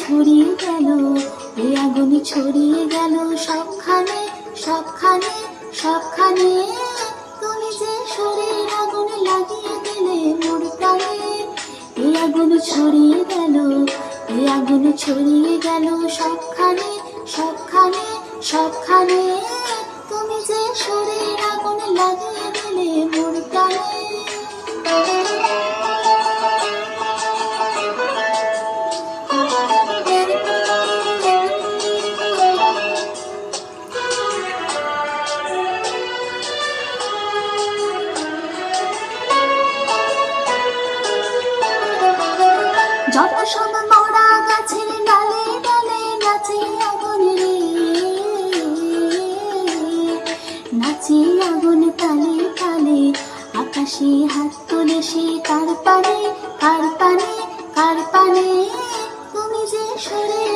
ছড়িয়ে গেল, এ আগুন ছড়িয়ে গেল সবখানে সবখানে সবখানে। তুমি যে শরীর আগুন লাগিয়ে দিলে মোর প্রাণে, এ আগুন ছড়িয়ে গেল, এ আগুন ছড়িয়ে গেল সবখানে সবখানে সবখানে। যত সব মরা গাছের ডালে ডালে নাচে আগুন রে। নাচে আগুন তালে তালে, আকাশে হাত তোলে সে কার পানে কার পানে কার পানে। তুমি যে শরীর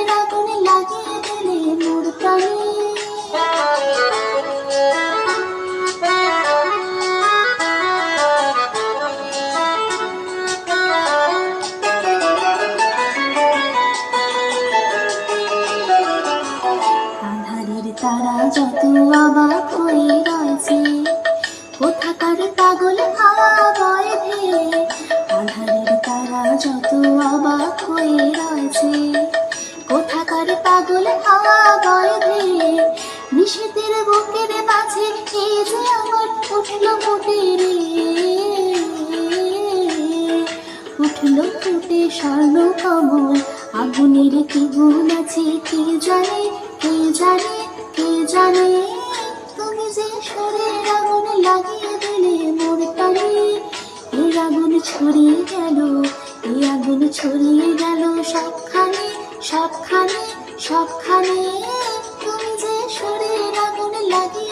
তারা যত অবাক হয়ে রয়েছে, কোথাকার পাগল হাওয়া বয় ভেয়ে আধারের তারা যত অবাক হয়ে রয়েছে, কোথাকার পাগল হাওয়া বয় ভেয়ে নিষেধের বুকের মাঝে এই যে আমার উঠল ফুটে রে। উঠল ফুটে স্বর্ণ কমল আগুনের কি গুণ আছে কে জানে কে জানে? জানে, তুমি যে শরীর আগুন লাগিয়ে দিলে মোর প্রাণে এই আগুন ছড়িয়ে গেল এই আগুন ছড়িয়ে গেল সবখানে সবখানে সবখানে। তুমি যে শরীর আগুন লাগিয়ে